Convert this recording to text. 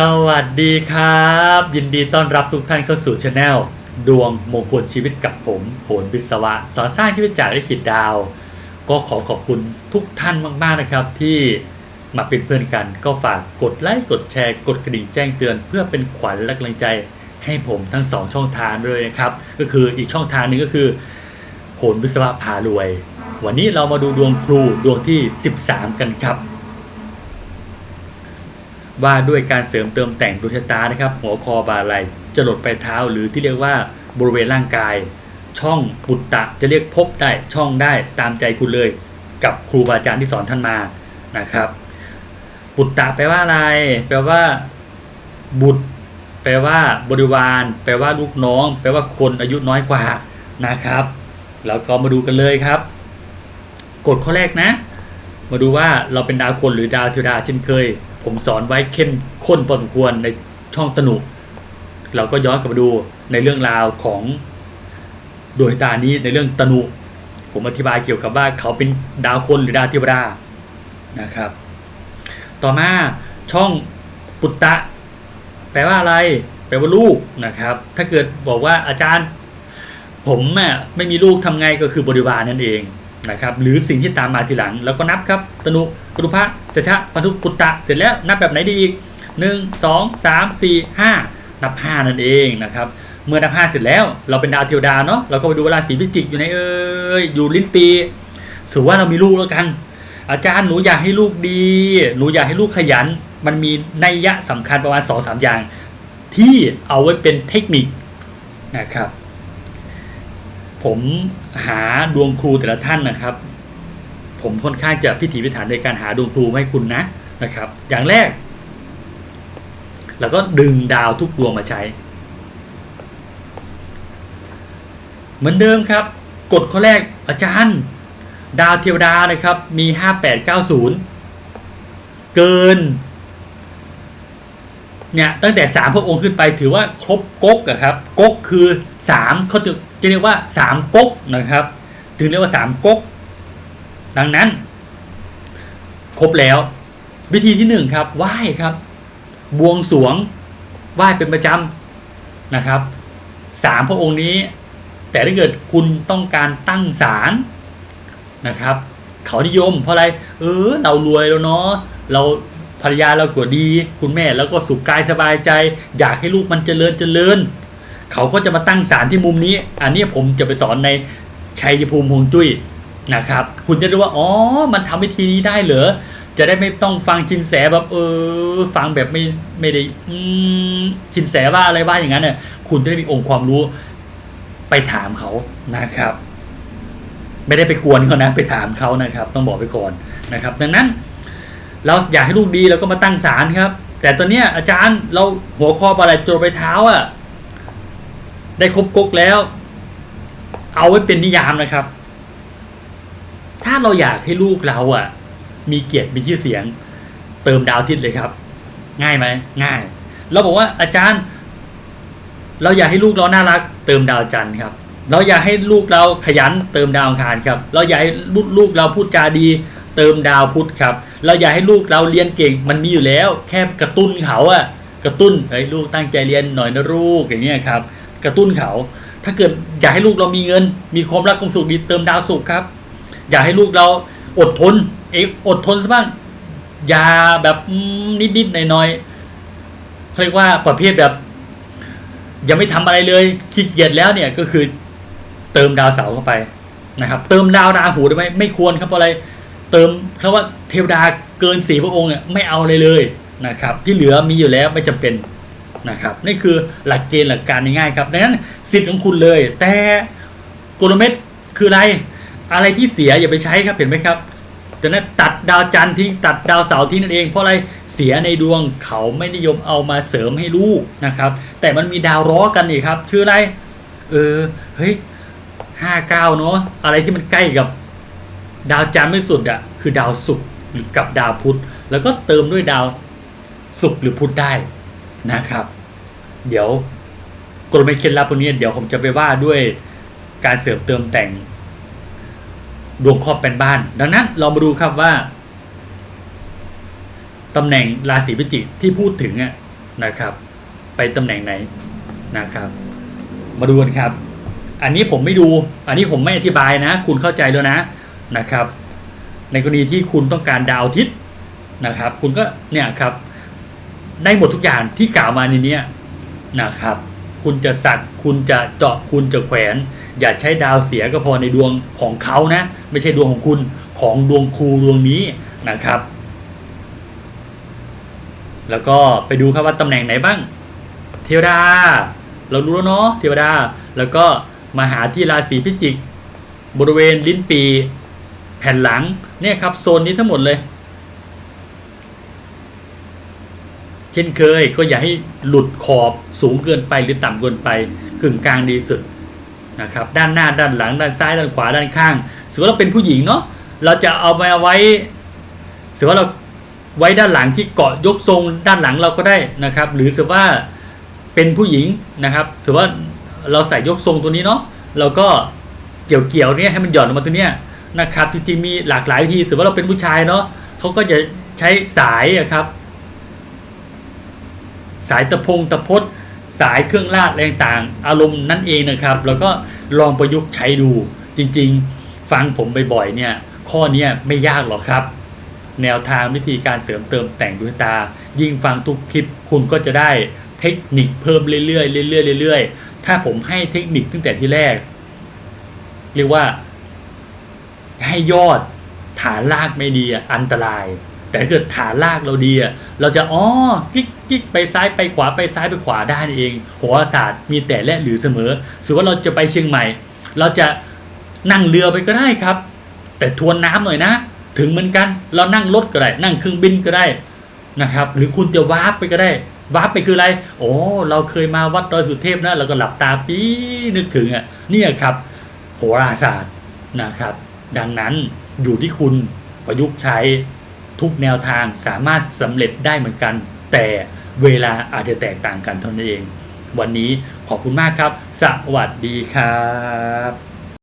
สวัสดีครับ ยินดีต้อนรับทุกท่านเข้าสู่ช anel ดวงมงคลชีวิตกับผมโหนวิศวะ สอนสร้างชีวิตจากลิขิตดาว ก็ขอขอบคุณทุกท่านมากๆนะครับ ที่มาเป็นเพื่อนกันก็ฝากกดไลค์กดแชร์กดกระดิ่งแจ้งเตือน เพื่อเป็นขวัญและกำลังใจให้ผมทั้งสองช่องทางด้วยนะครับ ก็คืออีกช่องทางหนึ่งก็คือโหนวิศวะพารวย วันนี้เรามาดูดวงครูดวงที่ 13 กันครับ ว่าด้วยการเสริมเติมแต่งดวงชะตานะครับ หัวคอบาไหลจรดปลายเท้าหรือที่เรียกว่าบริเวณร่างกาย ช่องปุตตะจะเรียกภพได้ช่องได้ตามใจคุณเลย กับครูบาอาจารย์ที่สอนท่านมานะครับ ปุตตะแปลว่าอะไร แปลว่า บุตร แปลว่า บริวาร แปลว่าลูกน้อง แปลว่าคนอายุน้อยกว่านะครับ แล้วก็มาดูกันเลยครับกฎข้อแรกนะ มาดูว่าเราเป็นดาวคนหรือดาวเทวดาเช่นเคย ผมสอนไว้เข้มข้นพอสมควรในช่องตนุ เราก็ย้อนกลับมาดูในเรื่องราวของดวงตานี้ในเรื่องตนุ ผมอธิบายเกี่ยวกับว่าเขาเป็นดาวคนหรือดาวเทวดานะครับ ต่อมาช่องปุตตะ แปลว่าอะไร แปลว่าลูกนะครับ ถ้าเกิดบอกว่าอาจารย์ ผมไม่มีลูกทำไงก็คือบริวารนั่นเอง นะครับหรือสิ่งที่ตามมาทีหลัง แล้วก็นับครับตนุกรุพะเสชะพันธุปุตตะเสร็จแล้วนับแบบไหนดีอีกหนึ่งสองสามสี่ห้านับห้านั่นเองนะครับเมื่อนับห้าเสร็จแล้วเราเป็นดาวเทวดาเนาะเราก็ไปดูว่าราศีพิจิกอยู่ในเอ้ยอยู่ลิ้นปีถือว่าเรามีลูกแล้วกัน อาจารย์หนูอยากให้ลูกดี หนูอยากให้ลูกขยัน มันมีนัยยะสำคัญประมาณสองสามอย่าง ที่เอาไว้เป็นเทคนิคนะครับ ผมหาดวงครูแต่ละท่านนะครับ ผมค่อนข้างจะพิถีพิถันในการหาดวงครูให้คุณนะนะครับ อย่างแรกแล้วก็ดึงดาวทุกดวงมาใช้ เหมือนเดิมครับกฎข้อแรกอาจารย์ ดาวเทวดานะครับมีห้าแปดเก้าศูนย์เกินเนี่ยตั้งแต่สามพระองค์ขึ้นไปถือว่าครบก๊กอะครับก๊กคือสามเขา จะเรียกว่าสามก๊กนะครับถึงเรียกว่าสามก๊กดังนั้น ครบแล้ว วิธีที่หนึ่งครับไหว้ครับ บวงสรวงไหว้เป็นประจำนะครับสามพระองค์นี้ แต่ถ้าเกิดคุณต้องการตั้งศาลนะครับ เขานิยม เพราะอะไร เออ เรารวยแล้วเนาะเราภรรยาเราก็ดี คุณแม่แล้วก็สุขกายสบายใจ อยากให้ลูกมันเจริญเจริญ เขาก็จะมาตั้งศาลที่มุมนี้ อันนี้ผมจะไปสอนในชัยภูมิฮวงจุ้ยนะครับ คุณจะรู้ว่า อ๋อ มันทำวิธีนี้ได้เหรอ จะได้ไม่ต้องฟังชินแสแบบเออ ฟังแบบไม่ไม่ได้ชินแสว่าอะไรว่าอย่างนั้นเนี่ยคุณจะได้มีองค์ความรู้ไปถามเขานะครับ ไม่ได้ไปกวนเขานะ ไปถามเขานะครับ ต้องบอกไปก่อนนะครับ ดังนั้น เราอยากให้ลูกดีเราก็มาตั้งศาลครับ แต่ตอนเนี้ยอาจารย์เราหัวคอปลาไหลจดไปเท้าอะ ได้ครบก๊กแล้ว เอาไว้เป็นนิยามนะครับ ถ้าเราอยากให้ลูกเราอะ มีเกียรติมีชื่อเสียง เติมดาวทิศเลยครับ ง่ายไหมง่าย เราบอกว่าอาจารย์ เราอยากให้ลูกเราน่ารัก เติมดาวจันทร์ครับ เราอยากให้ลูกเราขยัน เติมดาวอังคารครับ เราอยากให้ลูกเราพูดจาดี เติมดาวพุธครับ เราอยากให้ลูกเราเรียนเก่ง มันมีอยู่แล้ว แค่กระตุ้นเขาอะกระตุ้นเฮ้ยลูกตั้งใจเรียนหน่อยนะลูกอย่างเงี้ยครับ กระตุ้นเขา ถ้าเกิดอยากให้ลูกเรามีเงิน มีความรักความสุขดีเติมดาวสุขครับ อยากให้ลูกเราอดทนเอกอดทนซะบ้างอย่าแบบนิดๆหน่อยๆเขาเรียกว่าประเภทแบบยังไม่ทำอะไรเลยขี้เกียจแล้วเนี่ยก็คือเติมดาวเสาเข้าไปนะครับ เติมดาวราหูได้ไหมไม่ควรครับเพราะอะไรเติมเพราะว่าเทวดาเกินสี่พระองค์เนี่ยไม่เอาเลยเลยนะครับ ที่เหลือมีอยู่แล้วไม่จำเป็น นะครับนี่คือหลักเกณฑ์หลักการง่ายๆครับดังนั้นสิทธิ์ของคุณเลย แต่กลเม็ดคืออะไร อะไรที่เสียอย่าไปใช้ครับเห็นไหมครับดังนั้นตัดดาวจันทร์ทิ้งตัดดาวเสาร์ทิ้งนั่นเองเพราะอะไรเสียในดวงเขาไม่นิยมเอามาเสริมให้ลูกนะครับ แต่มันมีดาวร้อกันอีกครับ ชื่ออะไร เออเฮ้ยห้าเก้าเนาะอะไรที่มันใกล้กับดาวจันทร์ไม่สุดอะคือดาวศุกร์หรือกับดาวพุธแล้วก็เติมด้วยดาวศุกร์หรือพุธได้นะครับ เดี๋ยวกลเม็ดเคล็ดลับพวกนี้เดี๋ยวผมจะไปว่าด้วยการเสริมเติมแต่ง ดวงครอบเป็นบ้าน ดังนั้นเรามาดูครับว่าตำแหน่งราศีพิจิกที่พูดถึงนะครับ ไปตำแหน่งไหนนะครับ มาดูกันครับ อันนี้ผมไม่ดู อันนี้ผมไม่อธิบายนะ คุณเข้าใจแล้วนะนะครับ ในกรณีที่คุณต้องการดาวอาทิศนะครับ คุณก็เนี่ยครับได้หมดทุกอย่างที่กล่าวมาในนี้ นะครับ คุณจะสักคุณจะเจาะคุณจะแขวน อย่าใช้ดาวเสียก็พอในดวงของเขานะ ไม่ใช่ดวงของคุณของดวงครูดวงนี้นะครับ แล้วก็ไปดูครับว่าตำแหน่งไหนบ้าง เทวดา เรารู้แล้วเนาะเทวดา แล้วก็มาหาที่ราศีพิจิก บริเวณลิ้นปี แผ่นหลังเนี่ยครับโซนนี้ทั้งหมดเลย เช่นเคยก็อย่าให้หลุดขอบสูงเกินไปหรือต่ำเกินไปกึ่งกลางดีสุดนะครับด้านหน้าด้านหลัง ด้านซ้ายด้านขวาด้านข้างสมมติว่าเราเป็นผู้หญิงเนาะเราจะเอามาไว้สมมติว่าเราไว้ด้านหลังที่เกาะยกทรงด้านหลังเราก็ได้นะครับ หรือสมมติว่าเป็นผู้หญิงนะครับสมมติว่าเราใส่ยกทรงตัวนี้เนาะเราก็เกี่ยวเกี่ยวเนี่ยให้มันหย่อนออกมาตัวเนี้ยนะครับจริงๆมีหลากหลายวิธีสมมติว่าเราเป็นผู้ชายเนาะเขาก็จะใช้สายอะครับ สายตะพงตะพดสายเครื่องลาดอะไรต่างอารมณ์นั่นเองนะครับ แล้วก็ลองประยุกต์ใช้ดูจริงๆ ฟังผมบ่อยๆเนี่ยข้อนี้ไม่ยากหรอกครับ แนวทางวิธีการเสริมเติมแต่งดวงตา ยิ่งฟังทุกคลิปคุณก็จะได้เทคนิคเพิ่มเรื่อยๆเรื่อยๆเรื่อยๆ ถ้าผมให้เทคนิคตั้งแต่ที่แรก เรียกว่าให้ยอดฐานรากไม่ดีอันตราย แต่ถ้าเกิดฐานรากเราดีอะเราจะอ๋อกิ๊กกิ๊กไปซ้ายไปขวาไปซ้ายไปขวาได้เองโหราศาสตร์มีแต่และหรือเสมอสมมติว่าเราจะไปเชียงใหม่ เราจะนั่งเรือไปก็ได้ครับ แต่ทวนน้ำหน่อยนะ ถึงเหมือนกันเรานั่งรถก็ได้ นั่งเครื่องบินก็ได้นะครับ หรือคุณจะวาร์ปไปก็ได้วาร์ปไปคืออะไรโอ้เราเคยมาวัดดอยสุเทพนะเราก็หลับตาปีนึกถึงอะเนี่ยครับโหราศาสตร์นะครับ ดังนั้นอยู่ที่คุณประยุกต์ใช้ ทุกแนวทางสามารถสำเร็จได้เหมือนกัน แต่เวลาอาจจะแตกต่างกันเท่านั้นเอง วันนี้ขอบคุณมากครับ สวัสดีครับ